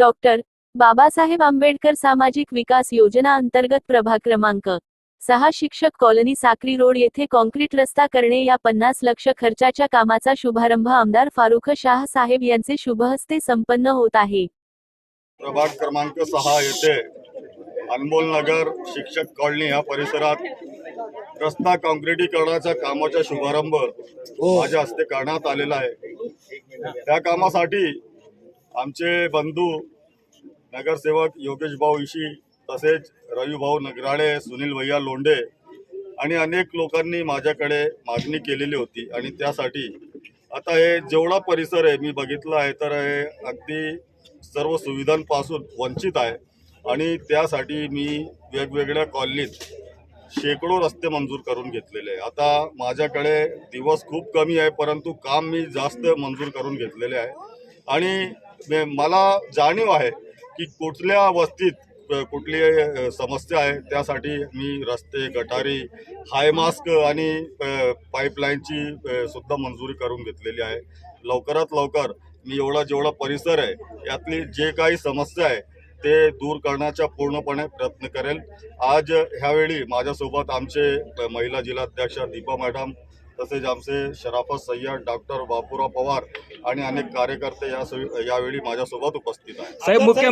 Doctor Babasaheb Ambedkar सामाजिक विकास योजना अंतर्गत प्रभाग क्रमांक सहा शिक्षक कॉलनी साक्री रोड येथे कॉन्क्रीट रस्ता करणे या पन्नास लक्ष खर्चाच्या कामाचा शुभारंभ आमदार फारुख शाह साहेब यांचे शुभहस्ते संपन्न होत आहे. प्रभाग क्रमांक सहा येथे अनमोल नगर शिक्षक कॉलनी या परिसरात रस्ता काँक्रिटीकरणाच्या कामाचा शुभारंभ माझ्या हस्ते करण्यात आलेला आहे. त्या कामासाठी आमचे बंधू नगरसेवक योगेश भाऊ इशी तसेच रविभाऊ नगराळे सुनील भैया लोंढे आणि अनेक लोकांनी माझ्याकडे मागणी केलेली होती आणि त्यासाठी आता हे जेवढा परिसर आहे मी बघितला आहे तर हे अगदी सर्व सुविधांपासून वंचित आहे. आणि त्यासाठी मी वेगवेगळ्या कॉलनीत शेकडो रस्ते मंजूर करून घेतलेले आहे. आता माझ्याकडे दिवस खूप कमी आहे परंतु काम मी जास्त मंजूर करून घेतलेले आहे. आणि मे- मला जाणीव आहे की कुठल्या वस्तीत कुठली समस्या आहे त्यासाठी मी रस्ते गटारी हाय मास्क आणि पाईपलाईनची सुद्धा मंजुरी करून घेतलेली आहे. लवकरात लवकर मी एवढा जेवढा परिसर आहे यातली जे काही समस्या आहे ते दूर करण्याचा पूर्णपणे प्रयत्न करेल. आज ह्यावेळी माझ्यासोबत आमचे महिला जिल्हाध्यक्षा दीपा मॅडम तसेच आमचे शराफत सय्यद डॉक्टर बापूराव पवार आणि अनेक कार्यकर्ते या यावेळी माझ्यासोबत उपस्थित आहेत.